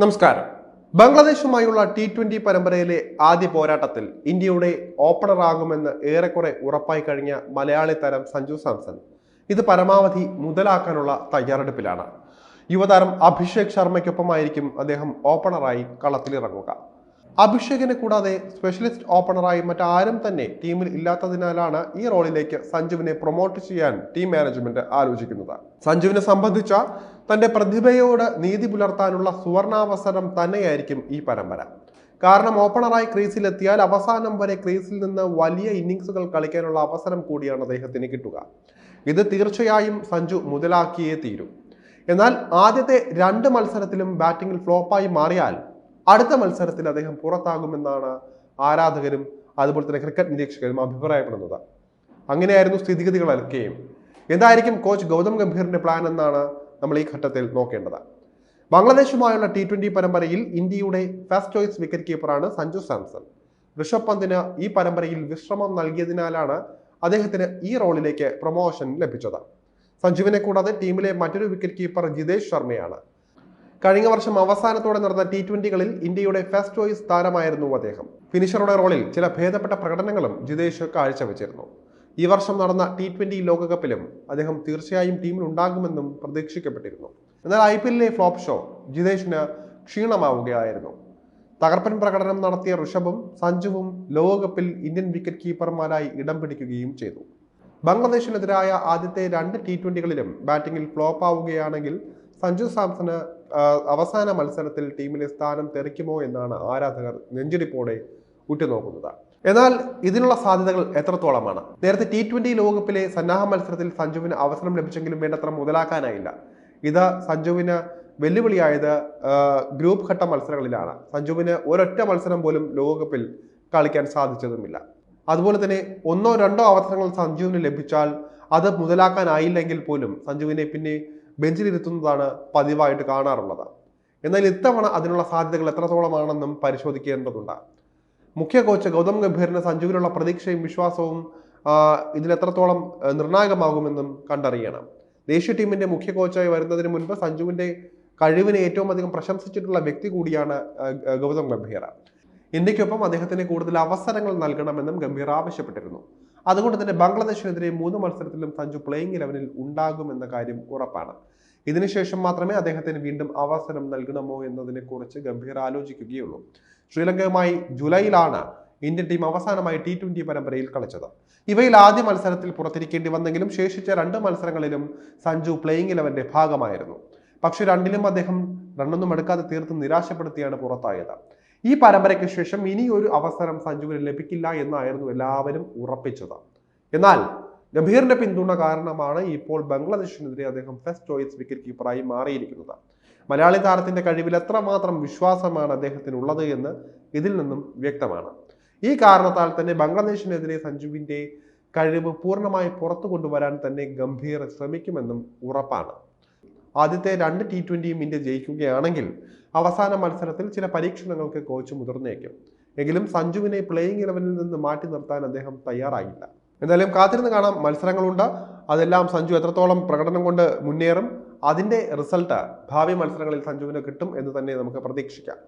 നമസ്കാരം. ബംഗ്ലാദേശുമായുള്ള T twenty പരമ്പരയിലെ ആദ്യ പോരാട്ടത്തിൽ ഇന്ത്യയുടെ ഓപ്പണറാകുമെന്ന് ഏറെക്കുറെ ഉറപ്പായി കഴിഞ്ഞ മലയാളി താരം സഞ്ജു സാംസൺ ഇത് പരമാവധി മുതലാക്കാനുള്ള തയ്യാറെടുപ്പിലാണ്. യുവതാരം അഭിഷേക് ശർമ്മയ്ക്കൊപ്പമായിരിക്കും അദ്ദേഹം ഓപ്പണറായി കളത്തിലിറങ്ങുക. അഭിഷേകിനെ കൂടാതെ സ്പെഷ്യലിസ്റ്റ് ഓപ്പണറായി മറ്റാരും തന്നെ ടീമിൽ ഇല്ലാത്തതിനാലാണ് ഈ റോളിലേക്ക് സഞ്ജുവിനെ പ്രൊമോട്ട് ചെയ്യാൻ ടീം മാനേജ്മെന്റ് ആലോചിക്കുന്നത്. സഞ്ജുവിനെ സംബന്ധിച്ച തന്റെ പ്രതിഭയോട് നീതി പുലർത്താനുള്ള സുവർണാവസരം തന്നെയായിരിക്കും ഈ പരമ്പര. കാരണം ഓപ്പണറായി ക്രീസിലെത്തിയാൽ അവസാനം വരെ ക്രീസിൽ നിന്ന് വലിയ ഇന്നിങ്സുകൾ കളിക്കാനുള്ള അവസരം കൂടിയാണ് അദ്ദേഹത്തിന് കിട്ടുക. ഇത് തീർച്ചയായും സഞ്ജു മുതലാക്കിയേ തീരും. എന്നാൽ ആദ്യത്തെ രണ്ട് മത്സരത്തിലും ബാറ്റിംഗിൽ ഫ്ലോപ്പായി മാറിയാൽ അടുത്ത മത്സരത്തിൽ അദ്ദേഹം പുറത്താകുമെന്നാണ് ആരാധകരും അതുപോലെ തന്നെ ക്രിക്കറ്റ് നിരീക്ഷകരും അഭിപ്രായപ്പെടുന്നത്. അങ്ങനെയായിരുന്നു സ്ഥിതിഗതികളൊക്കെയും എന്തായിരിക്കും കോച്ച് ഗൗതം ഗംഭീറിന്റെ പ്ലാൻ എന്നാണ് നമ്മൾ ഈ ഘട്ടത്തിൽ നോക്കേണ്ടത്. ബംഗ്ലാദേശുമായുള്ള ടി ട്വന്റി പരമ്പരയിൽ ഇന്ത്യയുടെ ഫസ്റ്റ് ചോയ്സ് വിക്കറ്റ് കീപ്പറാണ് സഞ്ജു സാംസൺ. ഋഷഭ് പന്തിന് ഈ പരമ്പരയിൽ വിശ്രമം നൽകിയതിനാലാണ് അദ്ദേഹത്തിന് ഈ റോളിലേക്ക് പ്രൊമോഷൻ ലഭിച്ചത്. സഞ്ജുവിനെ കൂടാതെ ടീമിലെ മറ്റൊരു വിക്കറ്റ് കീപ്പർ ജിതേഷ് ശർമ്മയാണ്. കഴിഞ്ഞ വർഷം അവസാനത്തോടെ നടന്ന ടി ട്വന്റികളിൽ ഇന്ത്യയുടെ ഫസ്റ്റ് ചോയ്സ് താരമായിരുന്നു അദ്ദേഹം. ഫിനിഷറുടെ റോളിൽ ചില ഭേദപ്പെട്ട പ്രകടനങ്ങളും ജിതേഷ് കാഴ്ചവെച്ചിരുന്നു. ഈ വർഷം നടന്ന ടി ട്വന്റി ലോകകപ്പിലും അദ്ദേഹം തീർച്ചയായും ടീമിൽ ഉണ്ടാകുമെന്നും പ്രതീക്ഷിക്കപ്പെട്ടിരുന്നു. എന്നാൽ ഐ പി എല്ലിലെ ഫ്ലോപ്പ് ഷോ ജിതേഷിന് ക്ഷീണമാവുകയായിരുന്നു. തകർപ്പൻ പ്രകടനം നടത്തിയ ഋഷഭും സഞ്ജുവും ലോകകപ്പിൽ ഇന്ത്യൻ വിക്കറ്റ് കീപ്പർമാരായി ഇടം പിടിക്കുകയും ചെയ്തു. ബംഗ്ലാദേശിനെതിരായ ആദ്യത്തെ രണ്ട് ടി ട്വന്റികളിലും ബാറ്റിംഗിൽ ഫ്ലോപ്പ് ആവുകയാണെങ്കിൽ സഞ്ജു സാംസണ് ആ, അവസാന മത്സരത്തിൽ ടീമിലെ സ്ഥാനം തെറിക്കുമോ എന്നാണ് ആരാധകർ നെഞ്ചിടിപ്പോടെ ഉറ്റുനോക്കുന്നത്. എന്നാൽ ഇതിനുള്ള സാധ്യതകൾ എത്രത്തോളമാണ്? നേരത്തെ ടി ട്വന്റി ലോകകപ്പിലെ സന്നാഹ മത്സരത്തിൽ സഞ്ജുവിന് അവസരം ലഭിച്ചെങ്കിലും വേണ്ടത്ര മുതലാക്കാനായില്ല. ഇത് സഞ്ജുവിന് വെല്ലുവിളിയായത് ഗ്രൂപ്പ് ഘട്ട മത്സരങ്ങളിലാണ്. സഞ്ജുവിന് ഒരൊറ്റ മത്സരം പോലും ലോകകപ്പിൽ കളിക്കാൻ സാധിച്ചതുമില്ല. അതുപോലെ തന്നെ ഒന്നോ രണ്ടോ അവസരങ്ങൾ സഞ്ജുവിന് ലഭിച്ചാൽ അത് മുതലാക്കാനായില്ലെങ്കിൽ പോലും സഞ്ജുവിനെ പിന്നെ ബെഞ്ചിലിരുത്തുന്നതാണ് പതിവായിട്ട് കാണാറുള്ളത്. എന്നാൽ ഇത്തവണ അതിനുള്ള സാധ്യതകൾ എത്രത്തോളമാണെന്നും പരിശോധിക്കേണ്ടതുണ്ട്. മുഖ്യ കോച്ച് ഗൗതം ഗംഭീറിന് സഞ്ജുവിനുള്ള പ്രതീക്ഷയും വിശ്വാസവും ആ, നിർണായകമാകുമെന്നും കണ്ടറിയണം. ദേശീയ ടീമിന്റെ മുഖ്യ കോച്ചായി വരുന്നതിന് മുൻപ് സഞ്ജുവിന്റെ കഴിവിനെ ഏറ്റവും അധികം പ്രശംസിച്ചിട്ടുള്ള വ്യക്തി കൂടിയാണ് ഗൗതം ഗംഭീർ. ഇന്ത്യക്കൊപ്പം അദ്ദേഹത്തിന് കൂടുതൽ അവസരങ്ങൾ നൽകണമെന്നും ഗംഭീർ ആവശ്യപ്പെട്ടിരുന്നു. അതുകൊണ്ട് തന്നെ ബംഗ്ലാദേശിനെതിരെ മൂന്ന് മത്സരത്തിലും സഞ്ജു പ്ലേയിങ് ഇലവനിൽ ഉണ്ടാകുമെന്ന കാര്യം ഉറപ്പാണ്. ഇതിനുശേഷം മാത്രമേ അദ്ദേഹത്തിന് വീണ്ടും അവസരം നൽകണമോ എന്നതിനെ കുറിച്ച് ഗംഭീർ ആലോചിക്കുകയുള്ളൂ. ശ്രീലങ്കയുമായി ജൂലൈയിലാണ് ഇന്ത്യൻ ടീം അവസാനമായി ടി ട്വന്റി പരമ്പരയിൽ കളിച്ചത്. ഇവയിൽ ആദ്യ മത്സരത്തിൽ പുറത്തിരിക്കേണ്ടി വന്നെങ്കിലും ശേഷിച്ച രണ്ട് മത്സരങ്ങളിലും സഞ്ജു പ്ലേയിങ് ഇലവന്റെ ഭാഗമായിരുന്നു. പക്ഷെ രണ്ടിലും അദ്ദേഹം രണ്ടൊന്നും എടുക്കാതെ തീർത്തും നിരാശപ്പെടുത്തിയാണ് പുറത്തായത്. ഈ പരമ്പരയ്ക്ക് ശേഷം ഇനി ഒരു അവസരം സഞ്ജുവിന് ലഭിക്കില്ല എന്നായിരുന്നു എല്ലാവരും ഉറപ്പിച്ചത്. എന്നാൽ ഗംഭീറിന്റെ പിന്തുണ കാരണമാണ് ഇപ്പോൾ ബംഗ്ലാദേശിനെതിരെ അദ്ദേഹം ഫസ്റ്റ് ചോയ്സ് വിക്കറ്റ് കീപ്പറായി മാറിയിരിക്കുന്നത്. മലയാളി താരത്തിന്റെ കഴിവിൽ എത്രമാത്രം വിശ്വാസമാണ് അദ്ദേഹത്തിനുള്ളത് എന്ന് ഇതിൽ നിന്നും വ്യക്തമാണ്. ഈ കാരണത്താൽ തന്നെ ബംഗ്ലാദേശിനെതിരെ സഞ്ജുവിന്റെ കഴിവ് പൂർണമായി പുറത്തു കൊണ്ടുവരാൻ തന്നെ ഗംഭീർ ശ്രമിക്കുമെന്നും ഉറപ്പാണ്. ആദ്യത്തെ രണ്ട് ടി ട്വന്റിയും ഇന്ത്യ ജയിക്കുകയാണെങ്കിൽ അവസാന മത്സരത്തിൽ ചില പരീക്ഷണങ്ങൾക്ക് കോച്ച് മുതിർന്നേക്കും. എങ്കിലും സഞ്ജുവിനെ പ്ലേയിങ് ഇലവനിൽ നിന്ന് മാറ്റി നിർത്താൻ അദ്ദേഹം തയ്യാറായില്ല. എന്തായാലും കാത്തിരുന്ന് കാണാം. മത്സരങ്ങളുണ്ട്. അതെല്ലാം സഞ്ജു എത്രത്തോളം പ്രകടനം കൊണ്ട് മുന്നേറും അതിന്റെ റിസൾട്ട് ഭാവി മത്സരങ്ങളിൽ സഞ്ജുവിന് കിട്ടും എന്ന് തന്നെ നമുക്ക് പ്രതീക്ഷിക്കാം.